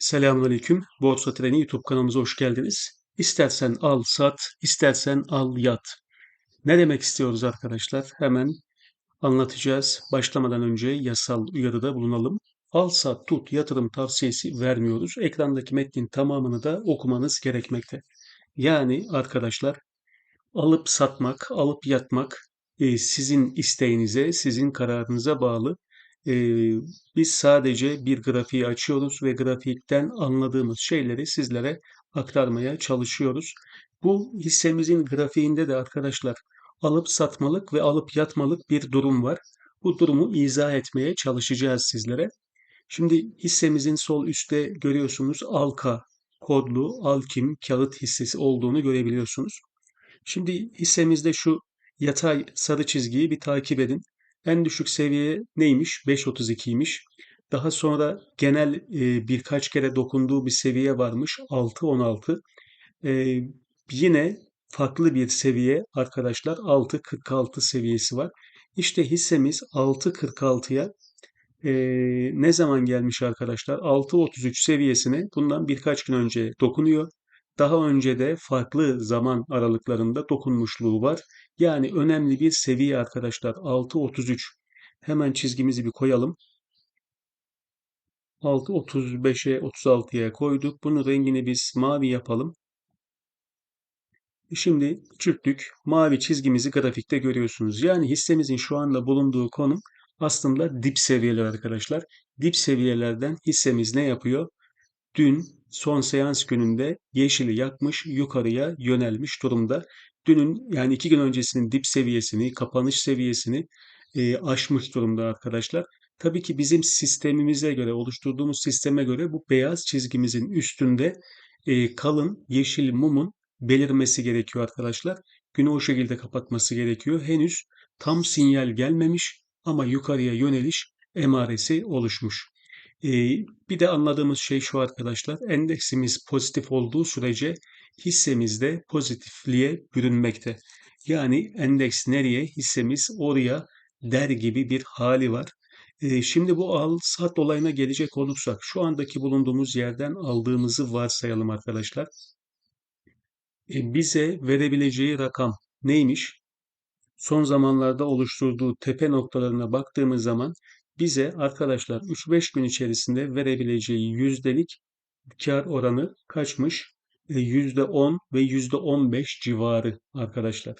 Selamünaleyküm. Borsa Treni YouTube kanalımıza hoş geldiniz. İstersen al sat, istersen al yat. Ne demek istiyoruz arkadaşlar? Hemen anlatacağız. Başlamadan önce yasal uyarıda bulunalım. Al sat tut yatırım tavsiyesi vermiyoruz. Ekrandaki metnin tamamını da okumanız gerekmekte. Yani arkadaşlar alıp satmak, alıp yatmak e, sizin isteğinize, sizin kararınıza bağlı. Biz sadece bir grafiği açıyoruz ve grafikten anladığımız şeyleri sizlere aktarmaya çalışıyoruz. Bu hissemizin grafiğinde de arkadaşlar alıp satmalık ve alıp yatmalık bir durum var. Bu durumu izah etmeye çalışacağız sizlere. Şimdi hissemizin sol üstte görüyorsunuz Alka kodlu Alkim kağıt hissesi olduğunu görebiliyorsunuz. Şimdi hissemizde şu yatay sarı çizgiyi bir takip edin. En düşük seviye neymiş? 5.32'ymiş. Daha sonra genel e, birkaç kere dokunduğu bir seviye varmış. 6.16. E, yine farklı bir seviye arkadaşlar 6.46 seviyesi var. İşte hissemiz 6.46'ya e, ne zaman gelmiş arkadaşlar? 6.33 seviyesine bundan birkaç gün önce dokunuyor. Daha önce de farklı zaman aralıklarında dokunmuşluğu var. Yani önemli bir seviye arkadaşlar 6.33. Hemen çizgimizi bir koyalım. 6.35'e 36'ya koyduk. Bunun rengini biz mavi yapalım. Şimdi çürüttük. Mavi çizgimizi grafikte görüyorsunuz. Yani hissemizin şu anda bulunduğu konum aslında dip seviyeler arkadaşlar. Dip seviyelerden hissemiz ne yapıyor? Dün son seans gününde yeşili yakmış yukarıya yönelmiş durumda. Dünün yani iki gün öncesinin dip seviyesini, kapanış seviyesini e, aşmış durumda arkadaşlar. Tabii ki bizim sistemimize göre, oluşturduğumuz sisteme göre bu beyaz çizgimizin üstünde e, kalın yeşil mumun belirmesi gerekiyor arkadaşlar. Günü o şekilde kapatması gerekiyor. Henüz tam sinyal gelmemiş ama yukarıya yöneliş emaresi oluşmuş. Bir de anladığımız şey şu arkadaşlar. Endeksimiz pozitif olduğu sürece hissemiz de pozitifliğe bürünmekte. Yani endeks nereye hissemiz oraya der gibi bir hali var. Şimdi bu al sat olayına gelecek olursak şu andaki bulunduğumuz yerden aldığımızı varsayalım arkadaşlar. Ee, bize verebileceği rakam neymiş? Son zamanlarda oluşturduğu tepe noktalarına baktığımız zaman bize arkadaşlar 3-5 gün içerisinde verebileceği yüzdelik kar oranı kaçmış? %10 e, ve %15 civarı arkadaşlar.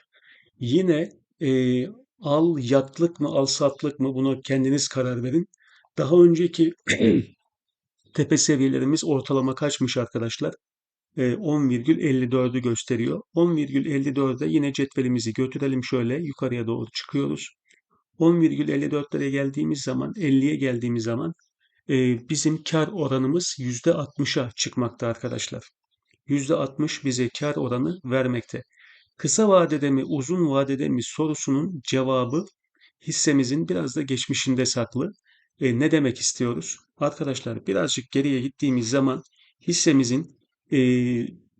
Yine e, al yatlık mı al satlık mı bunu kendiniz karar verin. Daha önceki tepe seviyelerimiz ortalama kaçmış arkadaşlar? 10,54'ü e, gösteriyor. 10,54'e yine cetvelimizi götürelim şöyle yukarıya doğru çıkıyoruz. 10,54'lere geldiğimiz zaman 50'ye geldiğimiz zaman e, bizim kar oranımız %60'a çıkmakta arkadaşlar. %60 bize kar oranı vermekte. Kısa vadede mi uzun vadede mi sorusunun cevabı hissemizin biraz da geçmişinde saklı. E, ne demek istiyoruz? Arkadaşlar birazcık geriye gittiğimiz zaman hissemizin e,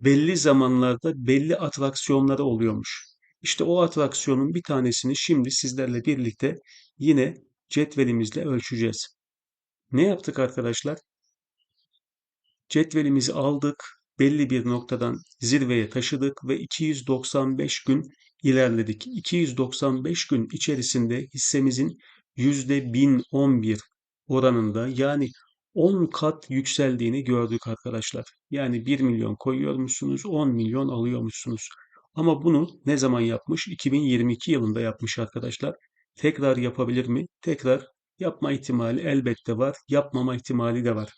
belli zamanlarda belli atraksiyonları oluyormuş. İşte o atraksiyonun bir tanesini şimdi sizlerle birlikte yine cetvelimizle ölçeceğiz. Ne yaptık arkadaşlar? Cetvelimizi aldık, belli bir noktadan zirveye taşıdık ve 295 gün ilerledik. 295 gün içerisinde hissemizin %1011 oranında yani 10 kat yükseldiğini gördük arkadaşlar. Yani 1 milyon koyuyormuşsunuz, 10 milyon alıyormuşsunuz. Ama bunu ne zaman yapmış? 2022 yılında yapmış arkadaşlar. Tekrar yapabilir mi? Tekrar yapma ihtimali elbette var. Yapmama ihtimali de var.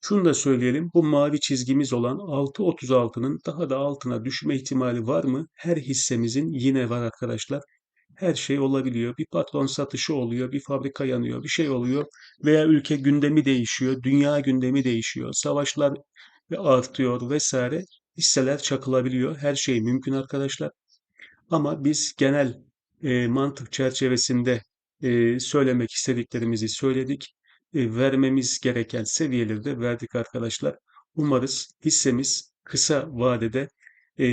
Şunu da söyleyelim. Bu mavi çizgimiz olan 6.36'nın daha da altına düşme ihtimali var mı? Her hissemizin yine var arkadaşlar. Her şey olabiliyor. Bir patron satışı oluyor, bir fabrika yanıyor, bir şey oluyor veya ülke gündemi değişiyor, dünya gündemi değişiyor, savaşlar artıyor vesaire hisseler çakılabiliyor. Her şey mümkün arkadaşlar. Ama biz genel e, mantık çerçevesinde e, söylemek istediklerimizi söyledik. E, vermemiz gereken seviyeleri de verdik arkadaşlar. Umarız hissemiz kısa vadede e,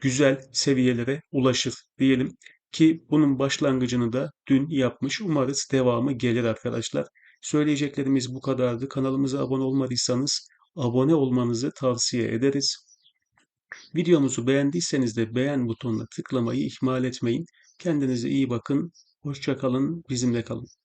güzel seviyelere ulaşır diyelim ki bunun başlangıcını da dün yapmış. Umarız devamı gelir arkadaşlar. Söyleyeceklerimiz bu kadardı. Kanalımıza abone olmadıysanız abone olmanızı tavsiye ederiz. Videomuzu beğendiyseniz de beğen butonuna tıklamayı ihmal etmeyin. Kendinize iyi bakın. Hoşça kalın. Bizimle kalın.